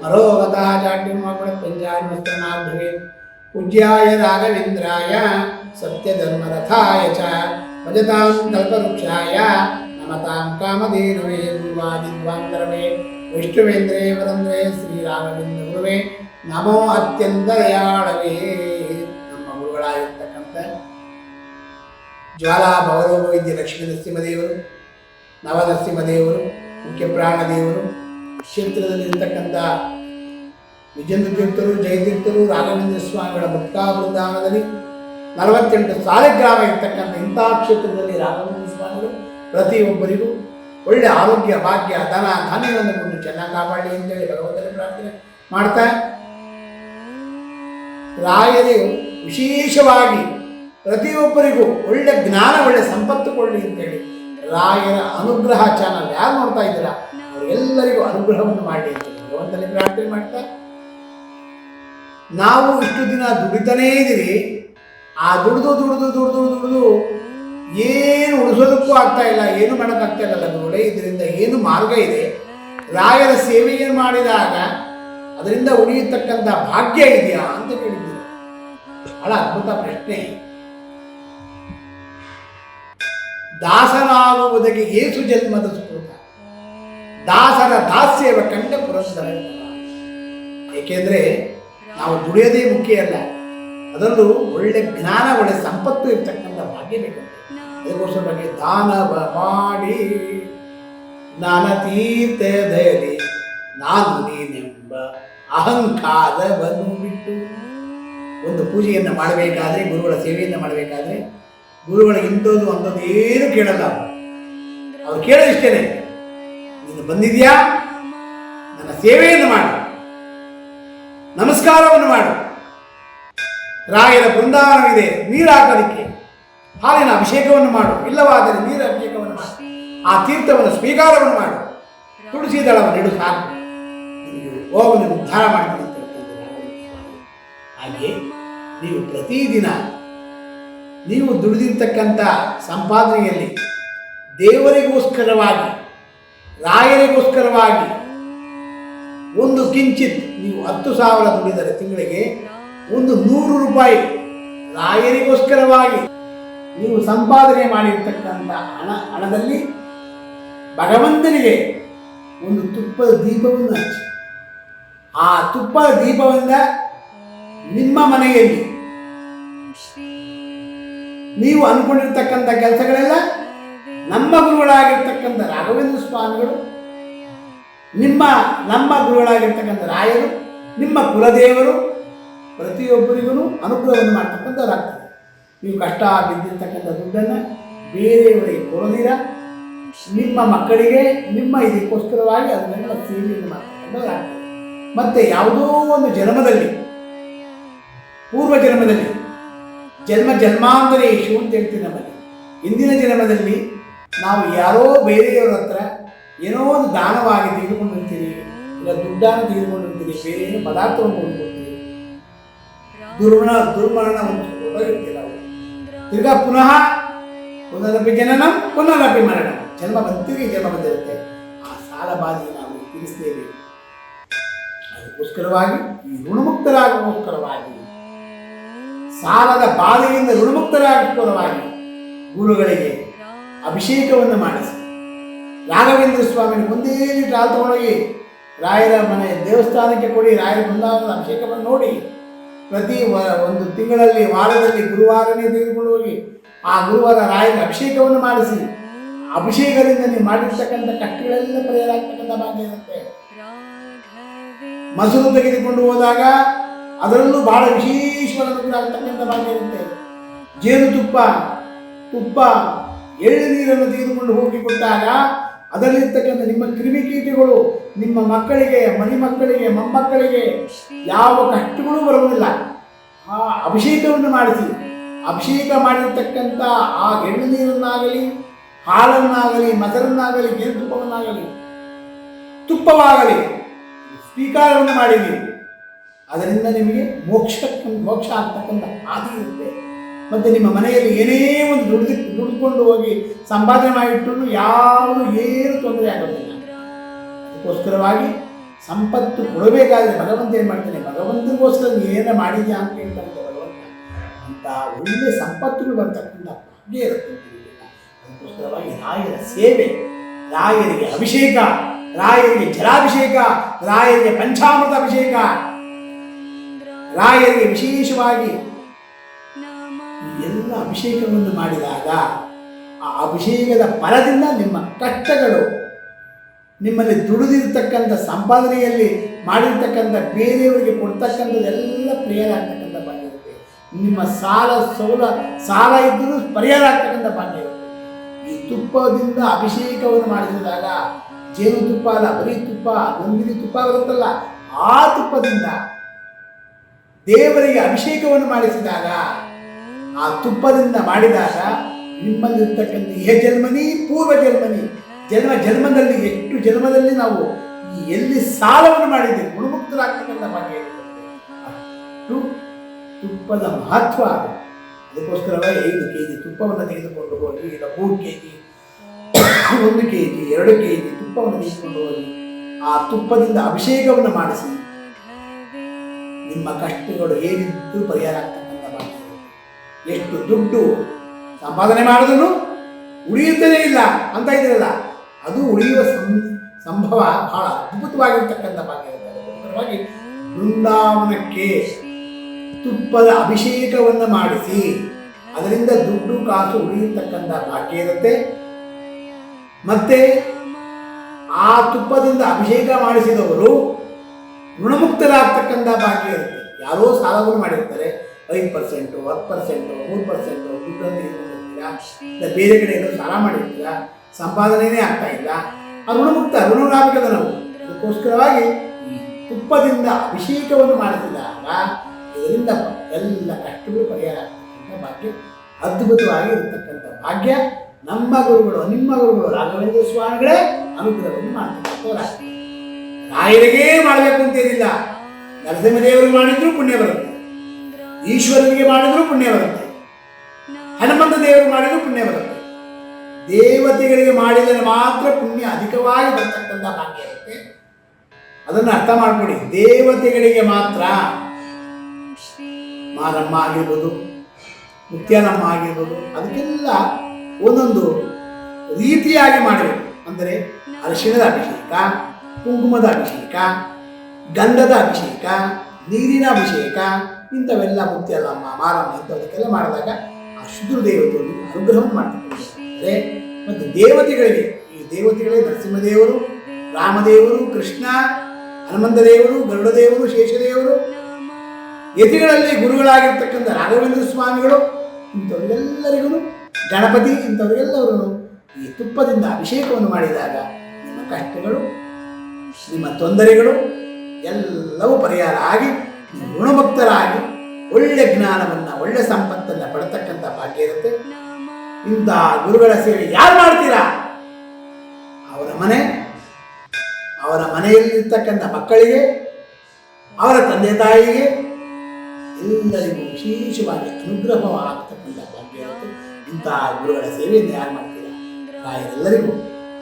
ಮರೋಗತಃ ಚಾಟ್ಯಂ ಮಕ್ಕಳ ಪಂಚಾನ್ಮಸ್ತನಾಭ್ಯೆ ಪೂಜ್ಯಾಯ ರಾಘವೇಂದ್ರಾಯ ಸತ್ಯಧರ್ಮರಥಾಯ ಚ ಭಜತಾಂ ಕಲ್ಪವೃಕ್ಷಾಯ ನಮತಾಂ ಕಾಮಧೇನವೇ ಗುರುವಾದಿದ್ವಾಂತರವೇ ವಿಷ್ಣುವೇಂದ್ರೇ ವರಂದ್ರೇ ಶ್ರೀರಾಘವೇಂದ್ರ ಗುರುವೇ ನಮೋ ಅತ್ಯಂತ ದಯಾಳವೇ ನಮ್ಮ ಗುರುಗಳಾಗಿರ್ತಕ್ಕಂಥ ಜ್ವಾಲಾ ಭವರೋಗ ವೈದ್ಯ ಲಕ್ಷ್ಮೀ ನರಸಿಂಹದೇವರು ನವನರಸಿಂಹದೇವರು ಮುಖ್ಯ ಪ್ರಾಣದೇವರು ಕ್ಷೇತ್ರದಲ್ಲಿರ್ತಕ್ಕಂಥ ವಿಜೇಂದ್ರ ತೀರ್ಥರು ಜಯತೀರ್ಥರು ರಾಘವೇಂದ್ರ ಸ್ವಾಮಿಗಳ ಮುಕ್ತಾ ಬೃಂದಾವನದಲ್ಲಿ ನಲವತ್ತೆಂಟು ಸಾಲಗ್ರಾಮ ಇರ್ತಕ್ಕಂಥ ಇಂಥ ಕ್ಷೇತ್ರದಲ್ಲಿ ರಾಘವೇಂದ್ರ ಸ್ವಾಮಿಗಳು ಪ್ರತಿಯೊಬ್ಬರಿಗೂ ಒಳ್ಳೆ ಆರೋಗ್ಯ, ಭಾಗ್ಯ, ಧನ, ಧಾನ್ಯಗಳನ್ನು ಕೊಟ್ಟು ಚೆನ್ನಾಗಿ ಕಾಪಾಡಲಿ ಅಂತೇಳಿ ಭಗವಂತನ ಪ್ರಾರ್ಥನೆ ಮಾಡ್ತಾ ರಾಯರು ವಿಶೇಷವಾಗಿ ಪ್ರತಿಯೊಬ್ಬರಿಗೂ ಒಳ್ಳೆ ಜ್ಞಾನ, ಒಳ್ಳೆ ಸಂಪತ್ತು ಕೊಡಲಿ ಅಂತೇಳಿ ರಾಯರ ಅನುಗ್ರಹ ಚಾನಲ್ ಯಾರು ನೋಡ್ತಾ ಇದ್ದೀರಾ? ಅವರೆಲ್ಲರಿಗೂ ಅನುಗ್ರಹವನ್ನು ಮಾಡಿ ಅಂತ ಭಗವಂತನಲ್ಲಿ ಪ್ರಾರ್ಥನೆ ಮಾಡ್ತಾ. ನಾವು ಇಷ್ಟು ದಿನ ದುಡಿತಾನೇ ಇದ್ದೀವಿ. ಆ ದುಡಿದು ದುಡಿದು ದುಡಿದು ದುಡಿದು ಏನು ಉಳಿಸೋದಕ್ಕೂ ಆಗ್ತಾ ಇಲ್ಲ, ಏನು ಮಾಡೋಕ್ಕಾಗ್ತಾ ಇಲ್ಲ. ನೋಡಿ ಇದರಿಂದ ಏನು ಮಾರ್ಗ ಇದೆ. ರಾಯರ ಸೇವೆಯನ್ನು ಮಾಡಿದಾಗ ಅದರಿಂದ ಉಳಿಯತಕ್ಕಂಥ ಭಾಗ್ಯ ಇದೆಯಾ ಅಂತ ಕೇಳಿದ್ದೀರಿ ಬಹಳ ಅದ್ಭುತ ಪ್ರಶ್ನೆ. ದಾಸನಾಗುವುದಕ್ಕೆ ಏಸು ಜನ್ಮದ ದಾಸರ ದಾಸ್ಯವ ಕಂಡ ಪುರಸ್ಸರ ಏಕೆಂದರೆ ನಾವು ದುಡಿಯೋದೇ ಮುಖ್ಯ ಅಲ್ಲ. ಅದರಲ್ಲೂ ಒಳ್ಳೆ ಜ್ಞಾನ, ಒಳ್ಳೆ ಸಂಪತ್ತು ಇರ್ತಕ್ಕಂಥ ಭಾಗ್ಯ ಬೇಕಂತೆ ಬಗ್ಗೆ ದಾನವ ಮಾಡಿ, ಜ್ಞಾನ ತೀರ್ಥದಲ್ಲಿ ನಾನು ನೀನೆಂಬ ಅಹಂಕಾರವನ್ನು ಬಿಟ್ಟು ಒಂದು ಪೂಜೆಯನ್ನು ಮಾಡಬೇಕಾದ್ರೆ, ಗುರುಗಳ ಸೇವೆಯನ್ನು ಮಾಡಬೇಕಾದ್ರೆ, ಗುರುಗಳ ಇಂಥದ್ದು ಅಂಥದ್ದು ಏನು ಕೇಳಲ್ಲ. ಅವರು ಅವ್ರು ಕೇಳೋದಿಷ್ಟೇನೆ. ನೀನು ಬಂದಿದ್ಯಾ? ನನ್ನ ಸೇವೆಯನ್ನು ಮಾಡು. ನಮಸ್ಕಾರವನ್ನು ಮಾಡು. ರಾಯರ ಬೃಂದಾವನವಿದೆ ನೀರಾಕೋದಕ್ಕೆ ಹಾಲಿನ ಅಭಿಷೇಕವನ್ನು ಮಾಡು. ಇಲ್ಲವಾದರೆ ನೀರ ಅಭಿಷೇಕವನ್ನು ಮಾಡು. ಆ ತೀರ್ಥವನ್ನು ಸ್ವೀಕಾರವನ್ನು ಮಾಡು. ತುಳಸಿ ದಳವನ್ನು ಇಡು ಸಾಕು. ಹೋಗನ್ನು ಉದ್ಧಾರ ಮಾಡಿ. ಹಾಗೆ ನೀವು ಪ್ರತಿದಿನ ನೀವು ದುಡಿದಿರ್ತಕ್ಕಂಥ ಸಂಪಾದನೆಯಲ್ಲಿ ದೇವರಿಗೋಸ್ಕರವಾಗಿ ರಾಯರಿಗೋಸ್ಕರವಾಗಿ ಒಂದು ಕಿಂಚಿತ್ ನೀವು ಹತ್ತು ಸಾವಿರ ದುಡಿದರೆ ತಿಂಗಳಿಗೆ ಒಂದು ನೂರು ರೂಪಾಯಿ ರಾಯರಿಗೋಸ್ಕರವಾಗಿ ನೀವು ಸಂಪಾದನೆ ಮಾಡಿರ್ತಕ್ಕಂಥ ಹಣ, ಹಣದಲ್ಲಿ ಭಗವಂತನಿಗೆ ಒಂದು ತುಪ್ಪದ ದೀಪವನ್ನು ಹಚ್ಚಿ. ಆ ತುಪ್ಪದ ದೀಪದಿಂದ ನಿಮ್ಮ ಮನೆಯಲ್ಲಿ ನೀವು ಅಂದ್ಕೊಂಡಿರ್ತಕ್ಕಂಥ ಕೆಲಸಗಳೆಲ್ಲ ನಮ್ಮ ಗುರುಗಳಾಗಿರ್ತಕ್ಕಂಥ ರಾಘವೇಂದ್ರ ಸ್ವಾಮಿಗಳು, ನಿಮ್ಮ ನಮ್ಮ ಗುರುಗಳಾಗಿರ್ತಕ್ಕಂಥ ರಾಯರು, ನಿಮ್ಮ ಕುಲದೇವರು ಪ್ರತಿಯೊಬ್ಬರಿಗೂ ಅನುಗ್ರಹವನ್ನು ಮಾಡ್ತಕ್ಕಂಥವ್ರಾಗ್ತಾರೆ ನೀವು ಕಷ್ಟ ಬಿದ್ದಿರ್ತಕ್ಕಂಥ ದುಡ್ಡನ್ನು ಬೇರೆಯವರಿಗೆ ಕೊಡದಿರ, ನಿಮ್ಮ ಮಕ್ಕಳಿಗೆ, ನಿಮ್ಮ ಇದಕ್ಕೋಸ್ಕರವಾಗಿ ಅದನ್ನೆಲ್ಲ ಸೇವೆಯನ್ನು ಮಾಡ್ತಕ್ಕಂಥವ್ರಾಗ್ತಾರೆ ಮತ್ತು ಯಾವುದೋ ಒಂದು ಜನ್ಮದಲ್ಲಿ, ಪೂರ್ವ ಜನ್ಮದಲ್ಲಿ, ಜನ್ಮ ಜನ್ಮಾಂತರೇಶು ಅಂತ ಹೇಳ್ತೀವಿ ನಮ್ಮಲ್ಲಿ ಇಂದಿನ ಜನ್ಮದಲ್ಲಿ ನಾವು ಯಾರೋ ಬೇರೆಯವರ ಹತ್ರ ಏನೋ ಒಂದು ದಾನವಾಗಿ ತೆಗೆದುಕೊಂಡಿರ್ತೀರಿ ಇಲ್ಲ ದುಡ್ಡನ್ನು ತೆಗೆದುಕೊಂಡಿರ್ತೀರಿ ಬೇರೆ ಏನೋ ಪದಾರ್ಥವನ್ನು ಕೊಂಡ್ಕೊಳ್ತೀರಿ ದುರ್ಮರಣ ದುರ್ಮರಣ ಹೊರಗಿರ್ತೀರ ನಾವು. ತಿರ್ಗಾ ಪುನಃ ಪುನರಪಿ ಜನನ, ಪುನರಪಿ ಮರಣ. ಜನ್ಮ ಬಂತಿಗೆ ಜನ್ಮ ಬಂದಿರುತ್ತೆ. ಆ ಸಾಲ ಬಾಧೆ ನಾವು ತಿಳಿಸ್ತೇವೆ ಅದಕ್ಕೋಸ್ಕರವಾಗಿ, ಈ ಋಣಮುಕ್ತರಾಗೋಸ್ಕರವಾಗಿ ಸಾಲದ ಬಾಧೆಯಿಂದ ಋಣಮುಕ್ತರಾಗೋಸ್ಕರವಾಗಿ ಗುರುಗಳಿಗೆ ಅಭಿಷೇಕವನ್ನು ಮಾಡಿಸಿ. ರಾಘವೇಂದ್ರ ಸ್ವಾಮಿನ ಒಂದೇ ಹಾಲು ತಗೊಂಡೋಗಿ ರಾಯರ ಮನೆ ದೇವಸ್ಥಾನಕ್ಕೆ ಕೊಡಿ, ರಾಯರ ಬೃಂದಾವನದ ಅಭಿಷೇಕವನ್ನು ನೋಡಿ. ಪ್ರತಿ ಒಂದು ತಿಂಗಳಲ್ಲಿ, ವಾರದಲ್ಲಿ ಗುರುವಾರನೇ ತೆಗೆದುಕೊಂಡು ಹೋಗಿ, ಆ ಗುರುವಾರ ರಾಯರ ಅಭಿಷೇಕವನ್ನು ಮಾಡಿಸಿ. ಅಭಿಷೇಕದಿಂದ ನೀವು ಮಾಡಿರ್ತಕ್ಕಂಥ ಕಷ್ಟಗಳೆಲ್ಲ ಪರಿಹಾರ ಭಾಗ್ಯ ಇರುತ್ತೆ. ಮಸೂರು ತೆಗೆದುಕೊಂಡು ಹೋದಾಗ ಅದರಲ್ಲೂ ಬಹಳ ವಿಶೇಷವಾದ ಭಾಗ್ಯ ಇರುತ್ತೆ. ಜೇನುತುಪ್ಪ, ತುಪ್ಪ ಎಳ್ಳು ನೀರನ್ನು ತೆಗೆದುಕೊಂಡು ಹೋಗಿ ಕೊಟ್ಟಾಗ ಅದರಲ್ಲಿರ್ತಕ್ಕಂಥ ನಿಮ್ಮ ಕ್ರಿಮಿಕೀಟಗಳು, ನಿಮ್ಮ ಮಕ್ಕಳಿಗೆ ಮನೆ ಮಕ್ಕಳಿಗೆ ಮೊಮ್ಮಕ್ಕಳಿಗೆ ಯಾವ ಕಷ್ಟಗಳು ಬರುವುದಿಲ್ಲ. ಆ ಅಭಿಷೇಕವನ್ನು ಮಾಡಿಸಿ. ಅಭಿಷೇಕ ಮಾಡಿರ್ತಕ್ಕಂಥ ಆ ಎಣ್ಣೆ ನೀರನ್ನಾಗಲಿ, ಹಾಲನ್ನಾಗಲಿ, ಮೊಸರನ್ನಾಗಲಿ ಜೇನುತುಪ್ಪವನ್ನಾಗಲಿ ತುಪ್ಪವಾಗಲಿ ಸ್ವೀಕಾರವನ್ನು ಮಾಡಿದ್ವಿ ಅದರಿಂದ ನಿಮಗೆ ಮೋಕ್ಷಕ್ಕೆ ಮೋಕ್ಷ ಆಗ್ತಕ್ಕಂಥ ಹಾದಿ ಇರುತ್ತೆ. ಮತ್ತು ನಿಮ್ಮ ಮನೆಯಲ್ಲಿ ಏನೇ ಒಂದು ದುಡ್ದು ದುಡ್ಕೊಂಡು ಹೋಗಿ ಸಂಪಾದನೆ ಮಾಡಿಟ್ಟು ಯಾವುದು ಏನು ತೊಂದರೆ ಆಗೋದಿಲ್ಲ. ಅದಕ್ಕೋಸ್ಕರವಾಗಿ ಸಂಪತ್ತು ಕೊಡಬೇಕಾದ್ರೆ ಭಗವಂತ ಏನು ಮಾಡ್ತಾನೆ? ಭಗವಂತನಿಗೋಸ್ಕರ ಏನೇ ಮಾಡಿದ್ಯಾ ಅಂತ ಹೇಳ್ತಾನೆ ಭಗವಂತ. ಅಂತ ಒಳ್ಳೆ ಸಂಪತ್ತುಗಳು ಬರ್ತಕ್ಕಂಥ ಹಾಗೆ ಇರುತ್ತೆ ಅದಕ್ಕೋಸ್ಕರವಾಗಿ ರಾಯರ ಸೇವೆ, ರಾಯರಿಗೆ ಅಭಿಷೇಕ, ರಾಯರಿಗೆ ಜಲಾಭಿಷೇಕ, ರಾಯರಿಗೆ ಪಂಚಾಮೃತ ಅಭಿಷೇಕ ರಾಯರಿಗೆ ವಿಶೇಷವಾಗಿ ಅಭಿಷೇಕವನ್ನು ಮಾಡಿದಾಗ ಆ ಅಭಿಷೇಕದ ಫಲದಿಂದ ನಿಮ್ಮ ಕಷ್ಟಗಳು ನಿಮ್ಮಲ್ಲಿ ದುಡಿದಿರ್ತಕ್ಕಂಥ ಸಂಪಾದನೆಯಲ್ಲಿ ಮಾಡಿರ್ತಕ್ಕಂಥ ಬೇರೆಯವರಿಗೆ ಕೊಡ್ತಕ್ಕಂಥದ್ದೆಲ್ಲ ಪರಿಹಾರ ಆಗ್ತಕ್ಕಂಥ ಭಾಗ್ಯ ಇರುತ್ತೆ. ನಿಮ್ಮ ಸಾಲ, ಸೌಲ, ಸಾಲ ಇದ್ದರೂ ಪರಿಹಾರ ಆಗ್ತಕ್ಕಂಥ ಭಾಗ್ಯ ಇರುತ್ತೆ. ಈ ತುಪ್ಪದಿಂದ ಅಭಿಷೇಕವನ್ನು ಮಾಡಿಸಿದಾಗ ಜೇನುತುಪ್ಪ ಅಲ್ಲ, ಬರೀ ತುಪ್ಪ ನಂದಿನಿ ತುಪ್ಪ ಬರುತ್ತಲ್ಲ, ಆ ತುಪ್ಪದಿಂದ ದೇವರಿಗೆ ಅಭಿಷೇಕವನ್ನು ಮಾಡಿಸಿದಾಗ ಆ ತುಪ್ಪದಿಂದ ಮಾಡಿದಾಗ ನಿಮ್ಮಲ್ಲಿರ್ತಕ್ಕಂಥ ಇಹ ಜನ್ಮನಿ ಪೂರ್ವ ಜನ್ಮನಿ. ಜನ್ಮ ಜನ್ಮದಲ್ಲಿ ಎಷ್ಟು ಜನ್ಮದಲ್ಲಿ ನಾವು ಎಲ್ಲಿ ಸಾಲವನ್ನು ಮಾಡಿದ್ದೇವೆ? ಗುಣಮುಕ್ತರಾಗ್ತಕ್ಕಂಥ ಇರುತ್ತೆ ಅಷ್ಟು ತುಪ್ಪದ ಮಹತ್ವ ಅದು. ಅದಕ್ಕೋಸ್ಕರವೇ ಐದು ಕೆ ಜಿ ತುಪ್ಪವನ್ನು ತೆಗೆದುಕೊಂಡು ಹೋಗಿ, ಇಲ್ಲ ಮೂರು ಕೆ ಜಿ ಒಂದು ಕೆ ಜಿ ಎರಡು ಕೆ ಜಿ ತುಪ್ಪವನ್ನು ತೆಗೆದುಕೊಂಡು ಹೋಗಿ, ಆ ತುಪ್ಪದಿಂದ ಅಭಿಷೇಕವನ್ನು ಮಾಡಿಸಿ, ನಿಮ್ಮ ಕಷ್ಟಗಳು ಏನಿದ್ದು ಪರಿಹಾರ ಇರುತ್ತೆ. ಎಷ್ಟು ದುಡ್ಡು ಸಂಪಾದನೆ ಮಾಡಿದ್ರು ಉಳಿಯುತ್ತಲೇ ಇಲ್ಲ ಅಂತ ಇದ್ರಲ್ಲ, ಅದು ಉಳಿಯುವ ಸಂಭವ ಬಹಳ ಅದ್ಭುತವಾಗಿರ್ತಕ್ಕಂಥ ಇರುತ್ತೆ ಅದಕ್ಕೋಸ್ಕರವಾಗಿ ಬೃಂದಾವನಕ್ಕೆ ತುಪ್ಪದ ಅಭಿಷೇಕವನ್ನು ಮಾಡಿಸಿ, ಅದರಿಂದ ದುಡ್ಡು ಕಾಸು ಉಳಿಯತಕ್ಕಂಥ ಭಾಗ್ಯ ಇರುತ್ತೆ. ಮತ್ತೆ ಆ ತುಪ್ಪದಿಂದ ಅಭಿಷೇಕ ಮಾಡಿಸಿದವರು ಋಣಮುಕ್ತರಾಗ್ತಕ್ಕಂಥ ಭಾಗ್ಯ ಇರುತ್ತೆ. ಯಾರೋ ಸಾಲವನ್ನು ಮಾಡಿರ್ತಾರೆ. ಐದು ಪರ್ಸೆಂಟು ಹತ್ತು ಪರ್ಸೆಂಟು ಮೂರು ಪರ್ಸೆಂಟು ದುಡ್ಡನ್ನು ಇಲ್ಲ, ಬೇರೆ ಕಡೆ ಏನೋ ಸಾಲ ಮಾಡಿರ್ತೀರಾ? ಸಂಪಾದನೆಯೇ ಆಗ್ತಾ ಇಲ್ಲ. ಆ ಋಣಮುಕ್ತ ಋಣರಾಗದ ನಾವು. ಅದಕ್ಕೋಸ್ಕರವಾಗಿ ತುಪ್ಪದಿಂದ ಅಭಿಷೇಕವನ್ನು ಮಾಡಿಸಿದಾಗ ಇದರಿಂದ ಎಲ್ಲ ಕಷ್ಟಗಳು ಪರಿಹಾರ ಆಗ್ತಕ್ಕಂಥ ಭಾಗ್ಯ, ಅದ್ಭುತವಾಗಿ ಇರತಕ್ಕಂಥ ಭಾಗ್ಯ, ನಮ್ಮ ಗುರುಗಳು, ನಿಮ್ಮ ಗುರುಗಳು ರಾಘವೇಂದ್ರ ಸ್ವಾಮಿಗಳೇ ಅನುಗ್ರಹವನ್ನು ಮಾಡ್ತಕ್ಕಂಥವರಾಗ್ತಾರೆ ರಾಯರಿಗೇ ಮಾಡಬೇಕು ಅಂತೇನಿಲ್ಲ ನರಸಿಂಹದೇವರು ಮಾಡಿದ್ರು ಪುಣ್ಯ ಬರುತ್ತೆ. ಈಶ್ವರನಿಗೆ ಮಾಡಿದರೂ ಪುಣ್ಯ ಬರುತ್ತೆ. ಹನುಮಂತ ದೇವರು ಮಾಡಿದರೂ ಪುಣ್ಯ ಬರುತ್ತೆ. ದೇವತೆಗಳಿಗೆ ಮಾಡಿದರೆ ಮಾತ್ರ ಪುಣ್ಯ ಅಧಿಕವಾಗಿ ಬರ್ತಕ್ಕಂಥ ಭಾಗ್ಯ ಇರುತ್ತೆ. ಅದನ್ನು ಅರ್ಥ ಮಾಡ್ಕೊಡಿ. ದೇವತೆಗಳಿಗೆ ಮಾತ್ರ ಮಾರಮ್ಮ ಆಗಿರ್ಬೋದು, ಮುತ್ಯಾನಮ್ಮ ಆಗಿರ್ಬೋದು, ಅದಕ್ಕೆಲ್ಲ ಒಂದೊಂದು ರೀತಿಯಾಗಿ ಮಾಡಬೇಕು ಅಂದರೆ ಅರಿಶಿಣದ ಅಭಿಷೇಕ, ಕುಂಕುಮದ ಅಭಿಷೇಕ, ಗಂಧದ ಅಭಿಷೇಕ, ನೀರಿನ ಅಭಿಷೇಕ ಇಂಥವೆಲ್ಲ ಮುತ್ಯಾಲಮ್ಮ ಮಾರಮ್ಮ ಇಂಥವಕ್ಕೆಲ್ಲ ಮಾಡಿದಾಗ ಆ ಶುದ್ರ ದೇವತೆಯಲ್ಲಿ ಅನುಗ್ರಹವನ್ನು ಮಾಡ್ತಾರೆ ಮತ್ತು ದೇವತೆಗಳಿಗೆ, ಈ ದೇವತೆಗಳೇ ನರಸಿಂಹದೇವರು, ರಾಮದೇವರು, ಕೃಷ್ಣ ಹನುಮಂತ ದೇವರು ಗರುಡ ದೇವರು ಶೇಷದೇವರು, ಯತಿಗಳಲ್ಲಿ ಗುರುಗಳಾಗಿರ್ತಕ್ಕಂಥ ರಾಘವೇಂದ್ರ ಸ್ವಾಮಿಗಳು ಇಂಥವರಿಗೆಲ್ಲರಿಗೂ ಗಣಪತಿ ಇಂಥವರಿಗೆಲ್ಲವರು ಈ ತುಪ್ಪದಿಂದ ಅಭಿಷೇಕವನ್ನು ಮಾಡಿದಾಗ ನಿಮ್ಮ ಕಷ್ಟಗಳು, ನಿಮ್ಮ ತೊಂದರೆಗಳು ಎಲ್ಲವೂ ಪರಿಹಾರ ಆಗಿ ಗುಣಮುಕ್ತರಾಗಿ ಒಳ್ಳೆ ಜ್ಞಾನವನ್ನು, ಒಳ್ಳೆ ಸಂಪತ್ತನ್ನು ಪಡತಕ್ಕಂಥ ಭಾಗ್ಯ ಇರುತ್ತೆ. ಇಂಥ ಗುರುಗಳ ಸೇವೆ ಯಾರು ಮಾಡ್ತೀರಾ? ಅವರ ಮನೆ, ಅವರ ಮನೆಯಲ್ಲಿರ್ತಕ್ಕಂಥ ಮಕ್ಕಳಿಗೆ, ಅವರ ತಂದೆ ತಾಯಿಗೆ ಎಲ್ಲರಿಗೂ ವಿಶೇಷವಾಗಿ ಅನುಗ್ರಹವಾಗತಕ್ಕಂಥ ಭಾಗ್ಯ ಇರುತ್ತೆ. ಇಂಥ ಗುರುಗಳ ಸೇವೆಯನ್ನು ಯಾರು ಮಾಡ್ತೀರಾ? ತಾಯಿಗೆಲ್ಲರಿಗೂ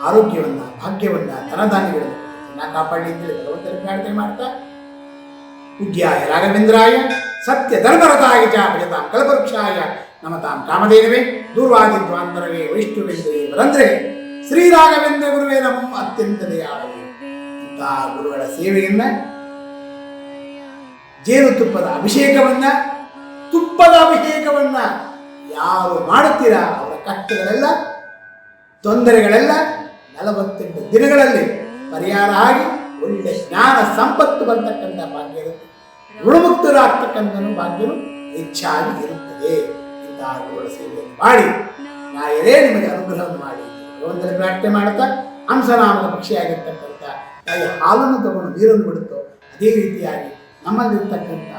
ಆರೋಗ್ಯವನ್ನು, ಭಾಗ್ಯವನ್ನು, ಧನಧಾನ್ಯಗಳನ್ನು ಕಾಪಾಡಿ ಅಂತೇಳಿ ಭಗವಂತನ ಪ್ರಾರ್ಥನೆ ಮಾಡ್ತಾ ಪೂಜ್ಯಾಯ ರಾಘವೇಂದ್ರಾಯ, ಸತ್ಯ ಧರ್ಮರತಾಯ ಚ ಭಜತಾಂ ಕಲ್ಪವೃಕ್ಷಾಯ, ನಮತಾಂ ಕಾಮಧೇನವೇ ದೂರ್ವಾದಿದ್ವಾಂತರವೇ ವೈಷ್ಣುವೆಂದು ವರಂದ್ರೆ ಶ್ರೀ ರಾಘವೇಂದ್ರ ಗುರುವೇ ನಮ್ಮ ಅತ್ಯಂತ ದಯಾಳವೇ. ಇಂತಹ ಗುರುಗಳ ಸೇವೆಯನ್ನ ಜೇನುತುಪ್ಪದ ಅಭಿಷೇಕವನ್ನ, ತುಪ್ಪದ ಅಭಿಷೇಕವನ್ನ ಯಾರು ಮಾಡುತ್ತೀರಾ ಅವರ ಕಷ್ಟಗಳೆಲ್ಲ, ತೊಂದರೆಗಳೆಲ್ಲ ನಲವತ್ತೆಂಟು ದಿನಗಳಲ್ಲಿ ಪರಿಹಾರ ಆಗಿ ಒಳ್ಳೆ ಜ್ಞಾನ ಸಂಪತ್ತು ಬರ್ತಕ್ಕಂಥ ಭಾಗ್ಯ ಇರುತ್ತೆ. ಋಣಮುಕ್ತರಾಗ್ತಕ್ಕಂಥ ಭಾಗ್ಯನು ಹೆಚ್ಚಾಗಿ ಇರುತ್ತದೆ ಇಂತಹ ಗುರುಗಳ ಸೇವೆಯನ್ನು ಮಾಡಿ ನಾಯರೇ ನಿಮಗೆ ಅನುಗ್ರಹವನ್ನು ಮಾಡಿ ಭಗವಂತನ ಪ್ರಾರ್ಥನೆ ಮಾಡುತ್ತಾ ಹಂಸನಾಮದ ಪಕ್ಷಿಯಾಗಿರ್ತಕ್ಕಂಥ ತಾಯಿ ಹಾಲನ್ನು ತಗೊಂಡು ನೀರನ್ನು ಬಿಡುತ್ತೋ, ಅದೇ ರೀತಿಯಾಗಿ ನಮ್ಮಲ್ಲಿರ್ತಕ್ಕಂಥ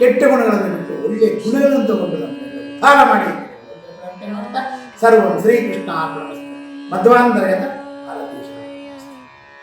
ಕೆಟ್ಟ ಗುಣಗಳನ್ನು ಬಿಟ್ಟು ಒಳ್ಳೆಯ ಗುಣಗಳನ್ನು ತಗೊಂಡು ನಮ್ಮನ್ನು ಉದ್ಧಾರ ಮಾಡಿ ಸರ್ವ ಶ್ರೀಕೃಷ್ಣ ಮಧ್ವಾಂತರ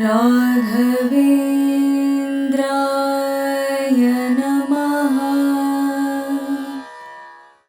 राघवे